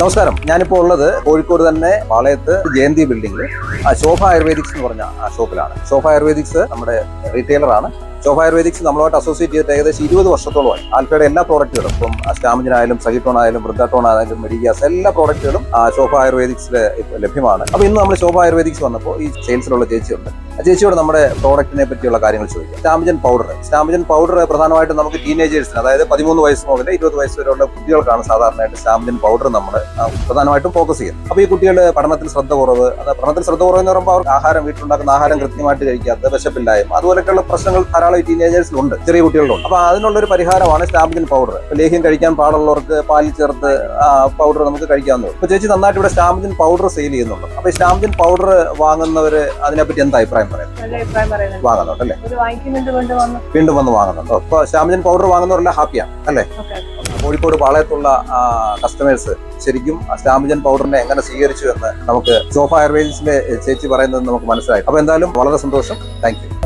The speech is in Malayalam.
നമസ്കാരം. ഞാനിപ്പോൾ ഉള്ളത് കോഴിക്കോട് തന്നെ പാളയത്ത് ജയന്തി ബിൽഡിംഗിൽ ശോഭ ആയുർവേദിക്സ് എന്ന് പറഞ്ഞ ഷോപ്പിലാണ്. ശോഭ ആയുർവേദിക്സ് നമ്മുടെ റീറ്റെയിലർ ആണ് ശോഭ ആയുർവേദിക്സ് നമ്മളുമായിട്ട് അസോസിയേറ്റ് ചെയ്തിട്ട് ഏകദേശം ഇരുപത് വർഷത്തോളമായി. ആൽഫയുടെ എല്ലാ പ്രോഡക്റ്റുകളും ഇപ്പം സ്റ്റാമിനായാലും സഹിട്ടോൺ ആയാലും വൃദ്ധാട്ടോൺ ആയാലും മെഡിഗ്യാസ് എല്ലാ പ്രോഡക്റ്റുകളും ശോഭ ആയുർവേദിക്സിൽ ലഭ്യമാണ്. അപ്പോൾ ഇന്ന് നമ്മൾ ശോഭ ആയുർവേദിക്സ് വന്നപ്പോൾ ഈ സെയിൽസിലുള്ള ചേച്ചിയുണ്ട്. ചേച്ചിയോട് നമ്മുടെ പ്രോഡക്റ്റിനെ പറ്റിയുള്ള കാര്യങ്ങൾ ചോദിക്കാം. സ്റ്റാമിജൻ പൗഡർ സ്റ്റാമിജൻ പൗഡർ പ്രധാനമായിട്ടും നമുക്ക് ടീനേജേഴ്സിന് അതായത് പതിമൂന്ന് വയസ്സ് മുതൽ ഇരുപത് വയസ്സ് വരെയുള്ള കുട്ടികൾക്കാണ് സാധാരണയായിട്ട് സ്റ്റാമിജൻ പൗഡർ നമ്മൾ പ്രധാനമായിട്ടും ഫോക്കസ് ചെയ്യുന്നത്. അപ്പോൾ ഈ കുട്ടികളുടെ പഠനത്തിൽ ശ്രദ്ധ കുറവ് അത് പഠനത്തിൽ ശ്രദ്ധ കുറവ് എന്ന് പറയുമ്പോൾ അവർക്ക് ആഹാരം വീട്ടിലുണ്ടാക്കുന്ന ആഹാരം കൃത്യമായിട്ട് കഴിക്കാത്ത വിശപ്പില്ലായ്മ അതുപോലെയൊക്കെയുള്ള പ്രശ്നങ്ങൾ ധാരാളം ടീനേജേഴ്സിലുണ്ട് ചെറിയ കുട്ടികളിലുണ്ട് അപ്പോൾ അതിനുള്ള ഒരു പരിഹാരമാണ് സ്റ്റാമിജൻ പൗഡർ ലേഹ്യം കഴിക്കാൻ പാടുള്ളവർക്ക് പാലിൽ ചേർത്ത് പൗഡർ നമുക്ക് കഴിക്കാവുന്നതാണ് ഇപ്പോൾ ചേച്ചി നന്നായിട്ട് ഇവിടെ സ്റ്റാമിജൻ പൗഡർ സെയിൽ ചെയ്യുന്നുണ്ട്. അപ്പോൾ സ്റ്റാമിജൻ പൗഡർ വാങ്ങുന്നവർ അതിനെപ്പറ്റി എന്താ അഭിപ്രായം? അഭിപ്രായം പറയുന്നുണ്ട്. വാങ്ങുന്നുണ്ട് അല്ലേ? വീണ്ടും വന്ന് വാങ്ങുന്നുണ്ട്. ഇപ്പൊ ശ്യാമജൻ പൗഡർ വാങ്ങുന്നവരെല്ലാം ഹാപ്പിയാണ് അല്ലേ? കോഴിക്കോട് പാളയത്തുള്ള കസ്റ്റമേഴ്സ് ശരിക്കും സ്റ്റാമിജൻ പൗഡറിനെ എങ്ങനെ സ്വീകരിച്ചു എന്ന് നമുക്ക് സോഫ എയർവേസിലെ ചേച്ചി പറയുന്നത് നമുക്ക് മനസ്സിലായി. അപ്പൊ എന്തായാലും വളരെ സന്തോഷം. Thank you